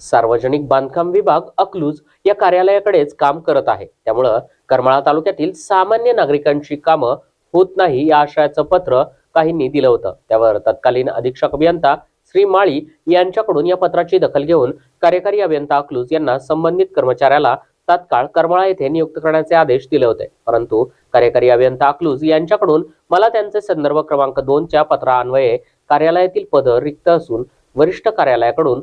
सार्वजनिक बांधकाम विभाग अकलूज या कार्यालयाकडेच काम करत आहे. त्यामुळं करमाळा तालुक्यातील सामान्य नागरिकांची कामं होत नाही या आशयाचं पत्र काहींनी दिलं होतं. त्यावर तत्कालीन अधीक्षक अभियंता श्री माळी यांच्याकडून या पत्राची दखल घेऊन कार्यकारी अभियंता अकलूज यांना संबंधित कर्मचाऱ्याला तात्काळ करमाळा येथे नियुक्त करण्याचे आदेश दिले होते. परंतु कार्यकारी अभियंता अकलूज यांच्याकडून मला त्यांचे संदर्भ क्रमांक दोनच्या पत्रान्वये कार्यालयातील पद रिक्त असून वरिष्ठ कार्यालयाकडून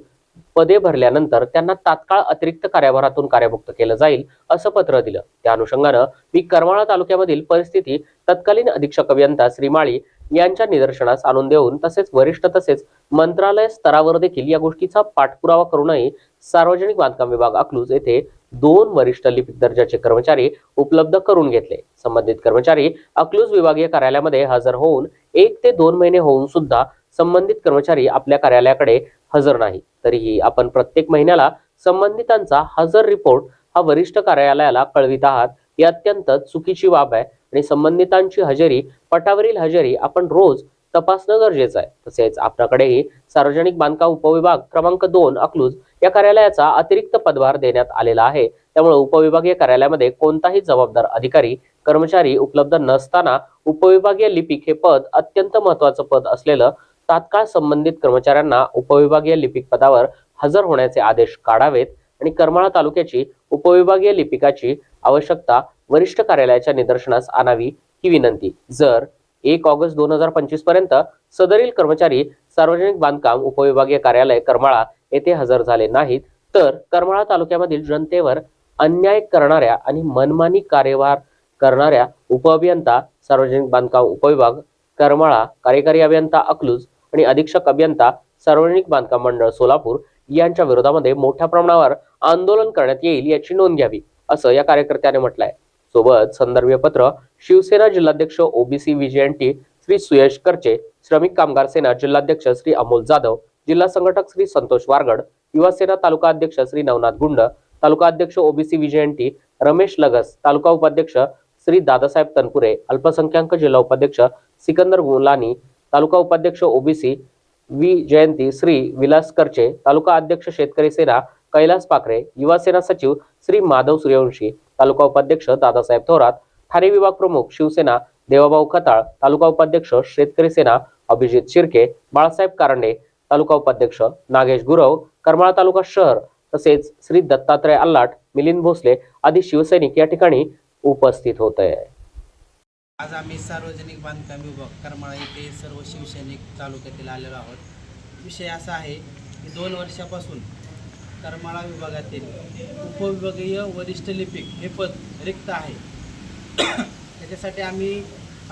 पदे भरल्यानंतर त्यांना तात्काळ अतिरिक्त कार्यभारातून कार्यमुक्त केलं जाईल असं पत्र दिलं. त्या अनुषंगानं मी करमाळा तालुक्यामधील परिस्थिती तत्कालीन अधीक्षक अभियंता श्रीमाळी यांच्या निदर्शनास आणून देऊन तसेच वरिष्ठ तसेच मंत्रालय स्तरावर देखील या गोष्टीचा पाठपुरावा करूनही सार्वजनिक बांधकाम विभाग अकलूज येथे दोन वरिष्ठ लिपिक दर्जाचे कर्मचारी उपलब्ध करून घेतले. संबंधित कर्मचारी अकलूज विभागीय कार्यालयामध्ये हजर होऊन एक ते दोन महिने होऊन सुद्धा संबंधित कर्मचारी आपल्या कार्यालयाकडे हजर नाही. तरीही आपण प्रत्येक महिन्याला संबंधितांचा हजर रिपोर्ट हा वरिष्ठ कार्यालयाला कळवित आहात. ही अत्यंत चुकीची बाब आहे आणि संबंधितांची हजेरी पटावरील हजेरी आपण रोज तपासणं गरजेचं आहे. तसेच आपल्याकडेही सार्वजनिक बांधकाम उपविभाग क्रमांक दोन अकलूज या कार्यालयाचा अतिरिक्त पदभार देण्यात आलेला आहे. त्यामुळे उपविभागीय कार्यालयामध्ये कोणताही जबाबदार अधिकारी कर्मचारी उपलब्ध नसताना उपविभागीय लिपिक हे पद अत्यंत महत्वाचं पद असलेलं तात्काळ संबंधित कर्मचाऱ्यांना उपविभागीय लिपिक पदावर हजर होण्याचे आदेश काढावेत आणि करमाळा तालुक्याची उपविभागीय लिपिकाची आवश्यकता वरिष्ठ कार्यालयाच्या निदर्शनास आणावी ही विनंती. जर एक ऑगस्ट दोन हजार पंचवीसपर्यंत सदरील कर्मचारी सार्वजनिक बांधकाम उपविभागीय कार्यालय करमाळा येथे हजर झाले नाहीत तर करमाळा तालुक्यामधील जनतेवर अन्याय करणाऱ्या आणि मनमानी कार्यभार करणाऱ्या उपअभियंता सार्वजनिक बांधकाम उपविभाग करमाळा कार्यकारी अभियंता अकलूज आणि अधीक्षक अभियंता सार्वजनिक बांधकाम मंडळ सोलापूर यांच्या विरोधामध्ये मोठ्या प्रमाणावर आंदोलन करण्यात येईल याची नोंद घ्यावी असं या कार्यकर्त्याने म्हटलंय. सोबत संदर्भीय पत्र शिवसेना जिल्हाध्यक्ष ओबीसी विजयंटी श्री सुयश करचे श्रमिक कामगार सेना जिल्हाध्यक्ष श्री अमोल जाधव जिल्हा संघटक श्री संतोष वारगड युवा सेना तालुका अध्यक्ष श्री नवनाथ गुंड तालुका अध्यक्ष ओबीसी विजयंटी रमेश लगस तालुका उपाध्यक्ष श्री दादासाहेब तनपुरे अल्पसंख्याक जिल्हा उपाध्यक्ष सिकंदर गुलानी तालुका उपाध्यक्ष ओबीसी वी जयंती श्री विलास करचे तालुका अध्यक्ष शेतकरी सेना कैलास पाखरे युवा सेना सचिव श्री माधव सूर्यवंशी तालुका उपाध्यक्ष दादासाहेब थोरात ठाणे विभाग प्रमुख शिवसेना देवाभाऊ खताळ तालुका उपाध्यक्ष शेतकरी सेना अभिजित शिर्के बाळासाहेब कारंडे तालुका उपाध्यक्ष नागेश गुरव करमाळा तालुका शहर तसेच श्री दत्तात्रय अल्लाट मिलिंद भोसले आदी शिवसैनिक या ठिकाणी उपस्थित होते. आज आम्ही सार्वजनिक बांधकाम विभाग करमाळा येथे सर्व शिवसैनिक तालुक्यातील आलेलो आहोत. विषय असा आहे की दोन वर्षापासून करमाळा विभागातील उपविभागीय वरिष्ठ लिपिक हे पद रिक्त आहे. त्याच्यासाठी आम्ही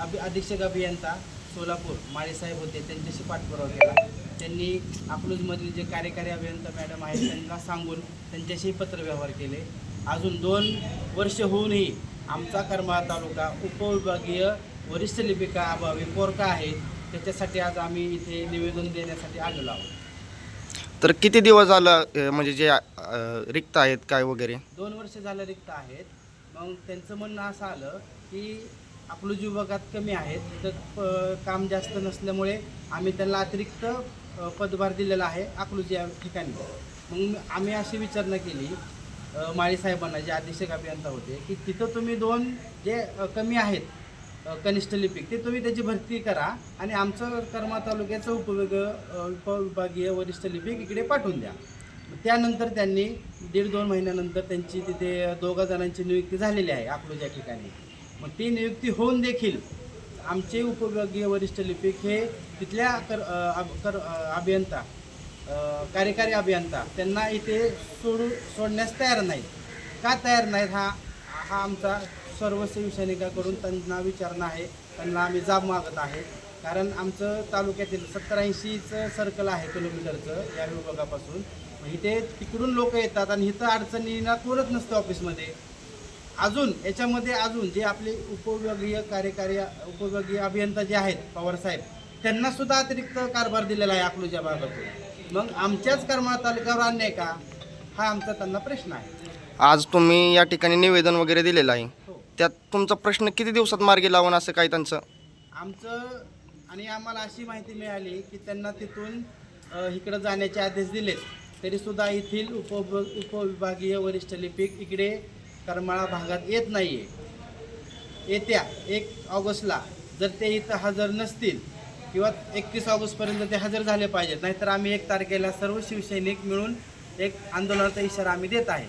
अभि अधीक्षक अभियंता सोलापूर माळीसाहेब होते त्यांच्याशी पाठपुरावा केला. त्यांनी अकलूजमधील जे कार्यकारी अभियंता मॅडम आहेत त्यांना सांगून त्यांच्याशी पत्रव्यवहार केले. अजून दोन वर्ष होऊनही आमचा करमाळा तालुका उपविभागीय वरिष्ठ लिपिका अभावी पोरका आहेत. त्याच्यासाठी आज आम्ही इथे निवेदन देण्यासाठी आलेलो आहोत. तर किती दिवस झालं अ, म्हणजे जे अ, रिक्त आहेत काय वगैरे? दोन वर्ष झालं रिक्त आहेत. मग त्यांचं म्हणणं असं आलं की अकलूज विभागात कमी आहेत तर प- काम जास्त नसल्यामुळे आम्ही त्यांना अतिरिक्त अ, पदभार दिलेला आहे अकलूज या ठिकाणी. मग आम्ही अशी विचारणा केली माळी साहेबांना जे अधीक्षक अभियंता होते की तिथं तुम्ही दोन जे कमी आहेत कनिष्ठ लिपिक ते तुम्ही त्याची भरती करा आणि आमचं कर्मा तालुक्याचं उपविभाग उपविभागीय वरिष्ठ लिपिक इकडे पाठवून द्या. त्यानंतर त्यांनी दीड दोन महिन्यानंतर त्यांची तिथे दोघा जणांची नियुक्ती झालेली आहे अकलूज या ठिकाणी. मग ती नियुक्ती होऊन देखील आमचे उपविभागीय वरिष्ठ लिपिक हे तिथल्या कर अभ- कर अभियंता कार्यकारी अभियंता त्यांना इथे सोडू सोडण्यास तयार नाहीत. का तयार नाहीत हा हा आमचा सर्व शिवसैनिकाकडून त्यांना विचारणा आहे. त्यांना आम्ही जाब मागत आहे. कारण आमचं तालुक्यातील सत्तर ऐंशीचं सर्कल आहे किलोमीटरचं या विभागापासून. मग इथे तिकडून लोक येतात आणि इथं अडचणींना कोणच नसतं ऑफिसमध्ये. अजून याच्यामध्ये अजून जे आपले उपविभागीय कार्यकारी उपविभागीय अभियंता जे आहेत पवारसाहेब त्यांनासुद्धा अतिरिक्त कारभार दिलेला आहे अकलूज भागातून. मग आमच्याच कर्मा तालुक्यावर अन्याय का? हा आमचा त्यांना प्रश्न आहे. आज तुम्ही या ठिकाणी निवेदन वगैरे दिलेलं आहे. हो. त्यात तुमचा प्रश्न किती दिवसात मार्गी लावून असं काय त्यांचं? आमचं आणि आम्हाला अशी माहिती मिळाली की त्यांना तिथून अ, इकडं जाण्याचे आदेश दिलेत. तरीसुद्धा येथील उप उपविभागीय वरिष्ठ लिपिक इकडे करमाळा भागात येत नाही आहे येत्या एक ऑगस्टला जर ते इथं हजर नसतील किंवा एकतीस ऑगस्टपर्यंत ते हजर झाले पाहिजेत. नाहीतर आम्ही एक तारखेला सर्व शिवसैनिक मिळून एक आंदोलनाचा इशारा आम्ही देत आहे.